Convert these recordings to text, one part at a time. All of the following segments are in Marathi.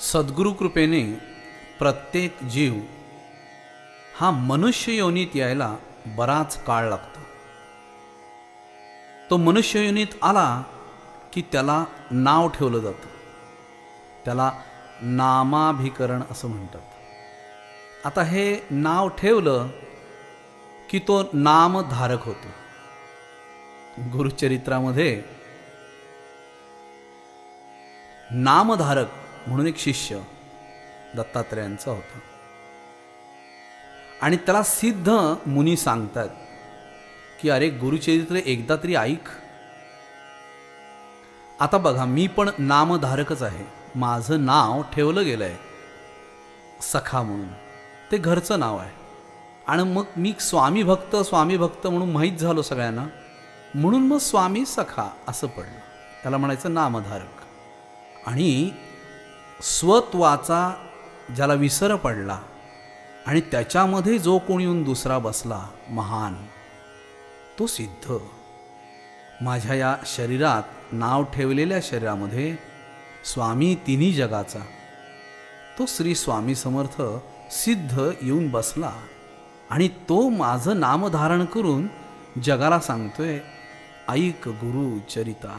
सद्गुरु कृपेने प्रत्येक जीव हा मनुष्य योनीत यायला बराच काळ लागतो. तो मनुष्य योनीत आला की त्याला नाव ठेवलं जातं. त्याला नामाभिकरण असं म्हणतात. आता हे नाव ठेवलं की तो नामधारक होतो. गुरुचरित्रामध्ये नामधारक म्हणून एक शिष्य दत्तात्रेयांचा होता. आणि त्याला सिद्ध मुनी सांगतात की अरे गुरुचरित्र एकदा तरी ऐक. आता बघा मी पण नामधारकच आहे. माझं नाव ठेवलं गेलं आहे सखा म्हणून. ते घरचं नाव आहे. आणि मग मी स्वामी भक्त स्वामी भक्त म्हणून माहीत झालो सगळ्यांना. म्हणून मग स्वामी सखा असं पडलं. त्याला म्हणायचं नामधारक. आणि स्वत्वाचा ज्याला विसर पडला आणि त्याच्यामध्ये जो कोणी येऊन दुसरा बसला महान तो सिद्ध. माझ्या या शरीरात नाव ठेवलेल्या शरीरामध्ये स्वामी तिन्ही जगाचा. तो श्री स्वामी समर्थ सिद्ध येऊन बसला आणि तो माझं नामधारण करून जगाला सांगतोय ऐक गुरु चरिता.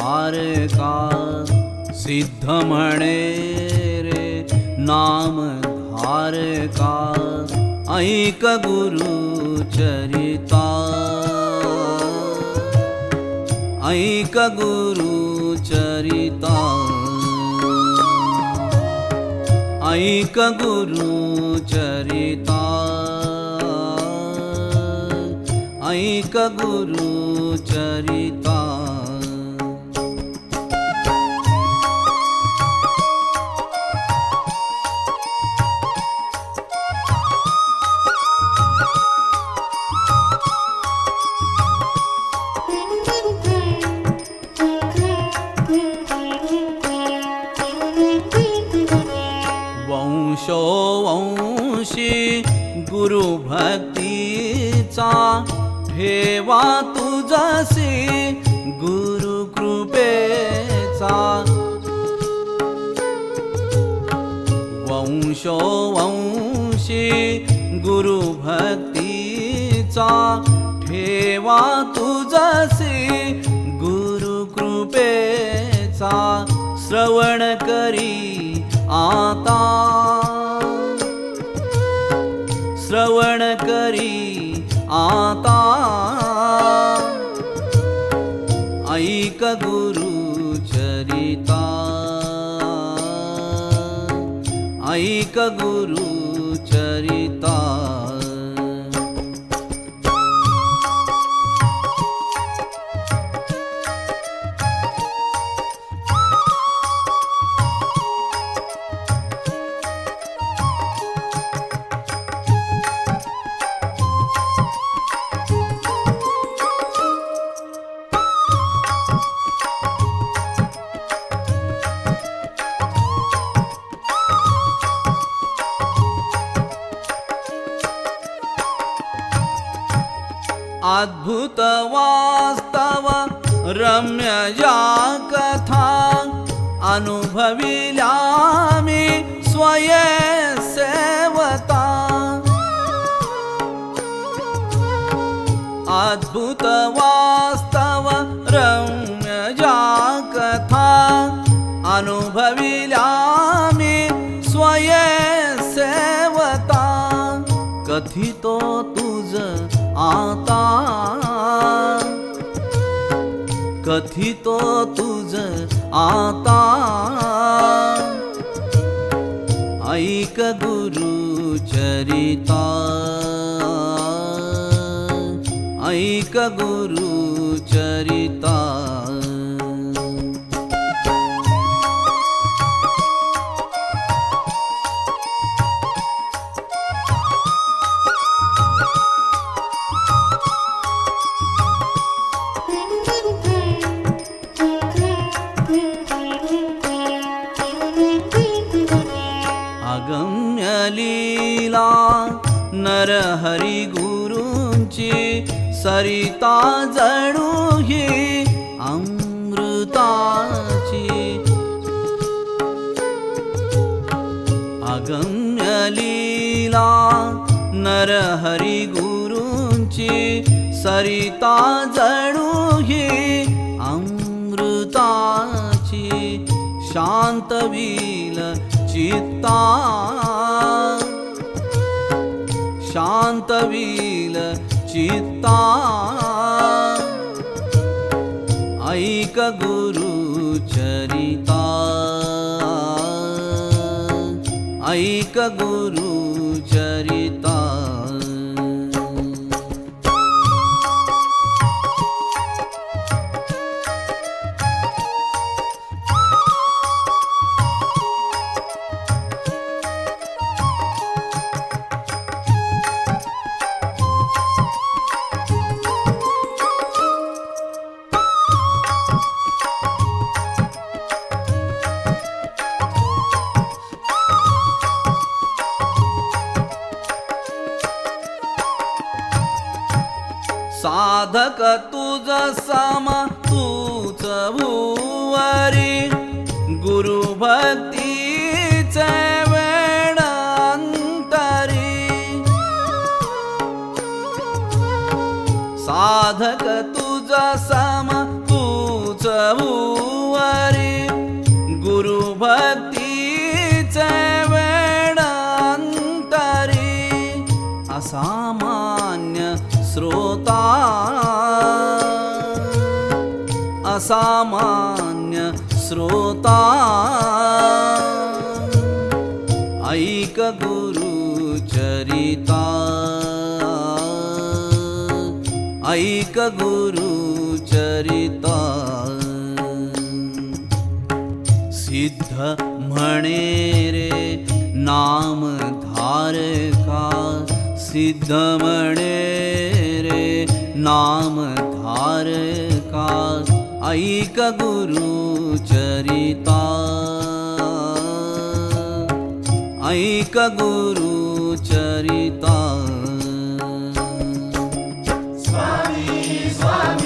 धारका सिद्ध म्हणे रे नाम धारका ऐक गुरु चरिता. ऐक गुरु चरिता. ऐक गुरु चरिता. ऐक गुरु चरिता. शो वंशी गुरुभक्तीचा हेवा तुझसी गुरु कृपेचा. वंशो वंशी गुरुभक्तीचा ठेवा तुझसी गुरु कृपेचा. श्रवण करी आता गुरुचरिता गुरुचरिता अद्भुत वास्तव रम्य या कथा अनुभविल्या मी स्वयंसेवता। अद्भुत वास्तव रम्य या कथा अनुभविल्या मी स्वयंसेवता। कथितो तुझ माता. कथितो तुझ आता. ऐक गुरु चरिता. ऐक गुरु चरिता. लीला नरहरी गुरूंची सरिता जणू ही अमृताची. अगम्य लीला नरहरी गुरूंची सरिता जणू ही अमृताची. शांतवील चित्ता। शांतवील चित्ता। ऐक गुरु चरिता। ऐक गुरु साधक तुझ सम तूच भुवरी. गुरु भक्तीचे वेळ साधक तुझ सम तूच भुवरी. गुरु भक्तीचे असा असामान्य श्रोता। ऐक गुरु चरिता ऐक गुरु चरिता सिद्ध म्हणे रे नाम धारका। सिद्ध म्हणे रे नाम धारका। ऐक गुरु चरिता। ऐक गुरु चरिता। स्वामी स्वामी।